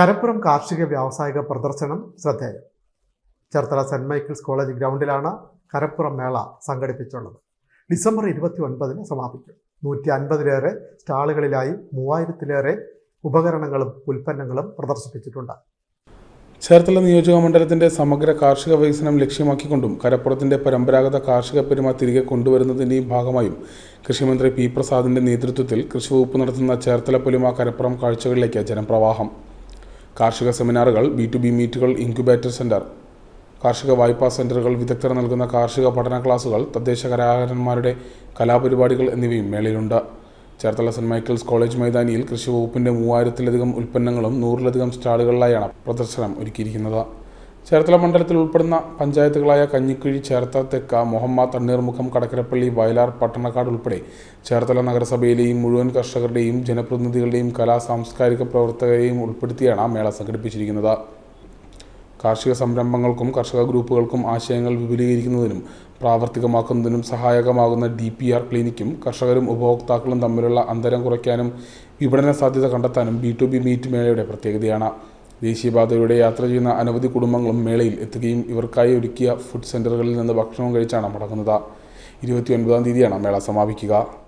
കരപ്പുറം കാർഷിക വ്യാവസായിക പ്രദർശനം ശ്രദ്ധേയം. ചേർത്തല സെന്റ് മൈക്കിൾസ് കോളേജ് ഗ്രൗണ്ടിലാണ് കരപ്പുറം മേള സംഘടിപ്പിച്ചുള്ളത്. ഡിസംബർ ഇരുപത്തി ഒൻപതിന് സമാപിക്കും. നൂറ്റി അൻപതിലേറെ സ്റ്റാളുകളിലായി മൂവായിരത്തിലേറെ ഉപകരണങ്ങളും ഉൽപ്പന്നങ്ങളും പ്രദർശിപ്പിച്ചിട്ടുണ്ട്. ചേർത്തല നിയോജക മണ്ഡലത്തിന്റെ സമഗ്ര കാർഷിക വികസനം ലക്ഷ്യമാക്കിക്കൊണ്ടും കരപ്പുറത്തിന്റെ പരമ്പരാഗത കാർഷിക പെരുമ തിരികെ കൊണ്ടുവരുന്നതിന്റെയും ഭാഗമായും കൃഷിമന്ത്രി പി പ്രസാദിന്റെ നേതൃത്വത്തിൽ കൃഷി വകുപ്പ് നടത്തുന്ന ചേർത്തല പുലിമ കരപ്പുറം കാഴ്ചകളിലേക്ക് ജനപ്രവാഹം. കാർഷിക സെമിനാറുകൾ ബി ടു ബി മീറ്റുകൾ ഇൻക്യുബേറ്റർ സെന്റർ കാർഷിക വായ്പാ സെന്ററുകൾ വിദഗ്ധർ നൽകുന്ന കാർഷിക പഠന ക്ലാസുകൾ തദ്ദേശ കലാകാരന്മാരുടെ കലാപരിപാടികൾ എന്നിവയും മേളയിലുണ്ട്. ചേർത്തല സെന്റ് മൈക്കിൾസ് കോളേജ് മൈതാനിയിൽ കൃഷി വകുപ്പിന്റെ മൂവായിരത്തിലധികം ഉൽപ്പന്നങ്ങളും നൂറിലധികം സ്റ്റാളുകളിലായാണ് പ്രദർശനം ഒരുക്കിയിരിക്കുന്നത്. ചേർത്തല മണ്ഡലത്തിൽ ഉൾപ്പെടുന്ന പഞ്ചായത്തുകളായ കഞ്ഞിക്കുഴി ചേർത്ത തെക്ക മൊഹമ്മ തണ്ണീർമുഖം കടക്കരപ്പള്ളി വയലാർ പട്ടണക്കാട് ഉൾപ്പെടെ ചേർത്തല നഗരസഭയിലെയും മുഴുവൻ കർഷകരുടെയും ജനപ്രതിനിധികളുടെയും കലാ സാംസ്കാരിക പ്രവർത്തകരെയും ഉൾപ്പെടുത്തിയാണ് മേള സംഘടിപ്പിച്ചിരിക്കുന്നത്. കാർഷിക സംരംഭങ്ങൾക്കും കർഷക ഗ്രൂപ്പുകൾക്കും ആശയങ്ങൾ വിപുലീകരിക്കുന്നതിനും പ്രാവർത്തികമാക്കുന്നതിനും സഹായകമാകുന്ന ഡി പി ആർ ക്ലിനിക്കും കർഷകരും ഉപഭോക്താക്കളും തമ്മിലുള്ള അന്തരം കുറയ്ക്കാനും വിപണന സാധ്യത കണ്ടെത്താനും ബി ടു ബി മീറ്റ് മേളയുടെ പ്രത്യേകതയാണ്. ദേശീയപാതയുടെ യാത്ര ചെയ്യുന്ന അനവധി കുടുംബങ്ങളും മേളയിൽ എത്തുകയും ഇവർക്കായി ഒരുക്കിയ ഫുഡ് സെന്ററുകളിൽ നിന്ന് ഭക്ഷണം കഴിച്ചാണ് മടങ്ങുന്നത്. ഇരുപത്തി ഒൻപതാം തീയതിയാണ് മേള സമാപിക്കുക.